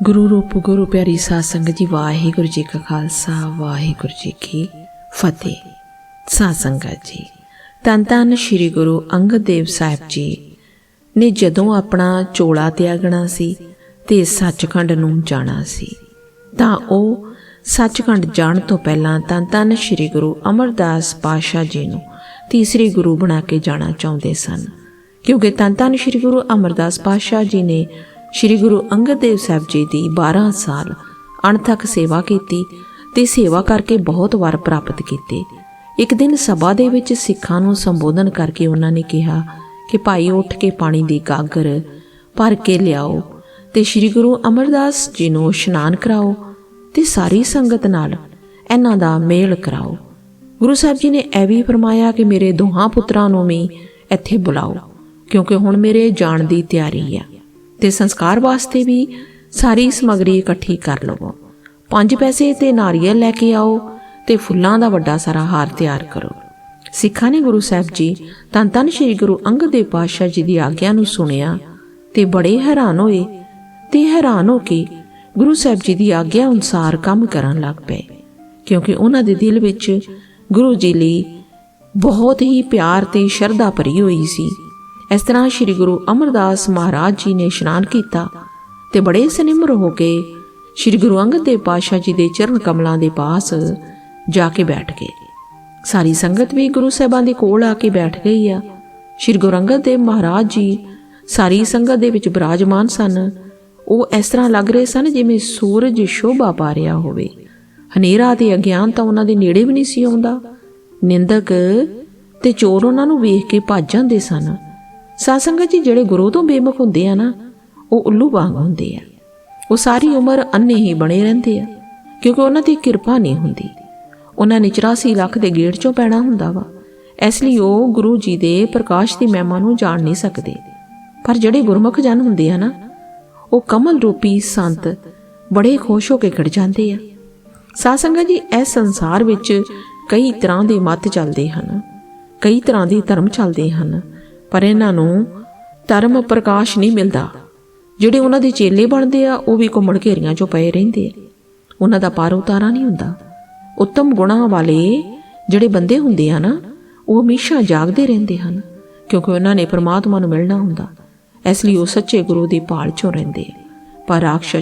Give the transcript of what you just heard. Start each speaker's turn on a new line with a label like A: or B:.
A: ਗੁਰੂ ਰੂਪ ਗੁਰੂ ਪਿਆਰੀ ਸਾਧ ਸੰਗਤ ਜੀ, ਵਾਹਿਗੁਰੂ ਜੀ ਕਾ ਖਾਲਸਾ, ਵਾਹਿਗੁਰੂ ਜੀ ਕੀ ਫਤਿਹ। ਸਾਧ ਸੰਗਤ ਜੀ ਤਨ ਤਨ ਸ੍ਰੀ ਗੁਰੂ ਅੰਗਦ ਦੇਵ ਸਾਹਿਬ ਜੀ ਨੇ ਜਦੋਂ ਆਪਣਾ ਚੋਲਾ ਤਿਆਗਣਾ ਸੀ ਤੇ ਸੱਚਖੰਡ ਨੂੰ ਜਾਣਾ ਸੀ, ਤਾਂ ਉਹ ਸੱਚਖੰਡ ਜਾਣ ਤੋਂ ਪਹਿਲਾਂ ਤਨ ਤਨ ਸ੍ਰੀ ਗੁਰੂ ਅਮਰਦਾਸ ਪਾਸ਼ਾ ਜੀ ਨੂੰ ਤੀਸਰੇ ਗੁਰੂ ਬਣਾ ਕੇ ਜਾਣਾ ਚਾਹੁੰਦੇ ਸਨ, ਕਿਉਂਕਿ ਤਨ ਤਨ ਸ੍ਰੀ ਗੁਰੂ ਅਮਰਦਾਸ ਪਾਤਸ਼ਾਹ ਜੀ ਨੇ ਸ੍ਰੀ ਗੁਰੂ ਅੰਗਦ ਦੇਵ ਸਾਹਿਬ ਜੀ ਦੀ 12 ਸਾਲ ਅਣਥਕ ਸੇਵਾ ਕੀਤੀ ਤੇ ਸੇਵਾ ਕਰਕੇ ਬਹੁਤ ਵਾਰ ਪ੍ਰਾਪਤ ਕੀਤੇ। ਇੱਕ ਦਿਨ ਸਭਾ ਦੇ ਵਿੱਚ ਸਿੱਖਾਂ ਨੂੰ ਸੰਬੋਧਨ ਕਰਕੇ ਉਹਨਾਂ ਨੇ ਕਿਹਾ ਕਿ ਭਾਈ ਉੱਠ ਕੇ ਪਾਣੀ ਦੀ ਗਾਗਰ ਭਰ ਕੇ ਲਿਆਓ ਤੇ ਸ੍ਰੀ ਗੁਰੂ ਅਮਰਦਾਸ ਜੀ ਨੂੰ ਇਸ਼ਨਾਨ ਕਰਾਓ ਤੇ ਸਾਰੀ ਸੰਗਤ ਨਾਲ ਇਹਨਾਂ ਦਾ ਮੇਲ ਕਰਾਓ। ਗੁਰੂ ਸਾਹਿਬ ਜੀ ਨੇ ਇਹ ਵੀ ਫਰਮਾਇਆ ਕਿ ਮੇਰੇ ਦੋਹਾਂ ਪੁੱਤਰਾਂ ਨੂੰ ਵੀ ਇੱਥੇ ਬੁਲਾਓ, ਕਿਉਂਕਿ ਹੁਣ ਮੇਰੇ ਜਾਣ ਦੀ ਤਿਆਰੀ ਆ। ਤੇ ਸੰਸਕਾਰ ਵਾਸਤੇ ਵੀ ਸਾਰੀ ਸਮਗਰੀ ਇਕੱਠੀ ਕਰ ਲਵੋ। ਪੰਜ ਪੈਸੇ ਤੇ ਨਾਰੀਅਲ ਲੈ ਕੇ ਆਓ ਤੇ ਫੁੱਲਾਂ ਦਾ ਵੱਡਾ ਸਾਰਾ ਹਾਰ ਤਿਆਰ ਕਰੋ। ਸਿੱਖਾਂ ਨੇ ਗੁਰੂ ਸਾਹਿਬ ਜੀ ਤਨ ਤਨ ਸ੍ਰੀ ਗੁਰੂ ਅੰਗਦ ਦੇਵ ਪਾਤਸ਼ਾਹ ਜੀ ਦੀ ਆਗਿਆ ਨੂੰ ਸੁਣਿਆ ਤੇ ਬੜੇ ਹੈਰਾਨ ਹੋਏ ਤੇ ਹੈਰਾਨ ਹੋ ਕੇ ਗੁਰੂ ਸਾਹਿਬ ਜੀ ਦੀ ਆਗਿਆ ਅਨੁਸਾਰ ਕੰਮ ਕਰਨ ਲੱਗ ਪਏ, ਕਿਉਂਕਿ ਉਹਨਾਂ ਦੇ ਦਿਲ ਵਿੱਚ ਗੁਰੂ ਜੀ ਲਈ ਬਹੁਤ ਹੀ ਪਿਆਰ ਤੇ ਸ਼ਰਧਾ ਭਰੀ ਹੋਈ ਸੀ। ਇਸ ਤਰ੍ਹਾਂ ਸ੍ਰੀ ਗੁਰੂ ਅਮਰਦਾਸ ਮਹਾਰਾਜ ਜੀ ਨੇ ਇਸ਼ਨਾਨ ਕੀਤਾ ਤੇ ਬੜੇ ਸਨਿਮਰ ਹੋ ਕੇ ਸ੍ਰੀ ਗੁਰੂ ਅੰਗਦ ਦੇਵ ਪਾਤਸ਼ਾਹ ਜੀ ਦੇ ਚਰਨ ਕਮਲਾਂ ਦੇ ਪਾਸ ਜਾ ਕੇ ਬੈਠ ਗਏ। ਸਾਰੀ ਸੰਗਤ ਵੀ ਗੁਰੂ ਸਾਹਿਬਾਂ ਦੇ ਕੋਲ ਆ ਕੇ ਬੈਠ ਗਈ ਆ। ਸ੍ਰੀ ਗੁਰੂ ਅੰਗਦ ਦੇਵ ਮਹਾਰਾਜ ਜੀ ਸਾਰੀ ਸੰਗਤ ਦੇ ਵਿੱਚ ਬਿਰਾਜਮਾਨ ਸਨ। ਉਹ ਇਸ ਤਰ੍ਹਾਂ ਲੱਗ ਰਹੇ ਸਨ ਜਿਵੇਂ ਸੂਰਜ ਸ਼ੋਭਾ ਪਾ ਰਿਹਾ ਹੋਵੇ। ਹਨੇਰਾ ਤੇ ਅਗਿਆਨ ਤਾਂ ਉਹਨਾਂ ਦੇ ਨੇੜੇ ਵੀ ਨਹੀਂ ਸੀ ਆਉਂਦਾ। ਨਿੰਦਕ ਤੇ ਚੋਰ ਉਹਨਾਂ ਨੂੰ ਵੇਖ ਕੇ ਭੱਜ ਜਾਂਦੇ ਸਨ। ਸਾਧ ਜੀ ਜਿਹੜੇ ਗੁਰੂ ਤੋਂ ਬੇਮੁਖ ਹੁੰਦੇ ਆ ਨਾ, ਉਹ ਉੱਲੂ ਵਾਂਗ ਹੁੰਦੇ ਆ। ਉਹ ਸਾਰੀ ਉਮਰ ਅੰਨੇ ਹੀ ਬਣੇ ਰਹਿੰਦੇ ਆ, ਕਿਉਂਕਿ ਉਹਨਾਂ ਦੀ ਕਿਰਪਾ ਨਹੀਂ ਹੁੰਦੀ। ਉਹਨਾਂ ਨੇ 84 ਲੱਖ ਦੇ ਗੇੜ ਚੋਂ ਪੈਣਾ ਹੁੰਦਾ ਵਾ। ਇਸ ਲਈ ਉਹ ਗੁਰੂ ਜੀ ਦੇ ਪ੍ਰਕਾਸ਼ ਦੀ ਮਹਿਮਾ ਨੂੰ ਜਾਣ ਨਹੀਂ ਸਕਦੇ। ਪਰ ਜਿਹੜੇ ਗੁਰਮੁਖ ਜਨ ਹੁੰਦੇ ਆ ਨਾ, ਉਹ ਕਮਲ ਰੂਪੀ ਸੰਤ ਬੜੇ ਖੁਸ਼ ਹੋ ਕੇ ਖੜ ਜਾਂਦੇ ਆ। ਸਾਧ ਜੀ, ਇਸ ਸੰਸਾਰ ਵਿੱਚ ਕਈ ਤਰ੍ਹਾਂ ਦੇ ਮਤ ਚੱਲਦੇ ਹਨ, ਕਈ ਤਰ੍ਹਾਂ ਦੇ ਧਰਮ ਚੱਲਦੇ ਹਨ। ਪਰ ਇਹਨਾਂ ਨੂੰ ਧਰਮ ਪ੍ਰਕਾਸ਼ ਨਹੀਂ ਮਿਲਦਾ। ਜਿਹੜੇ ਉਹਨਾਂ ਦੇ ਚੇਲੇ ਬਣਦੇ ਆ, ਉਹ ਵੀ ਘੁੰਮਣ ਘੇਰੀਆਂ 'ਚੋਂ ਪਏ ਰਹਿੰਦੇ ਆ। ਉਹਨਾਂ ਦਾ ਪਾਰ ਉਤਾਰਾ ਨਹੀਂ ਹੁੰਦਾ। ਉੱਤਮ ਗੁਣਾਂ ਵਾਲੇ ਜਿਹੜੇ ਬੰਦੇ ਹੁੰਦੇ ਆ ਨਾ, ਉਹ ਹਮੇਸ਼ਾ ਜਾਗਦੇ ਰਹਿੰਦੇ ਹਨ, ਕਿਉਂਕਿ ਉਹਨਾਂ ਨੇ ਪ੍ਰਮਾਤਮਾ ਨੂੰ ਮਿਲਣਾ ਹੁੰਦਾ। ਇਸ ਲਈ ਉਹ ਸੱਚੇ ਗੁਰੂ ਦੀ ਭਾਲ 'ਚੋਂ ਰਹਿੰਦੇ ਪਰ ਰਾਖਸ਼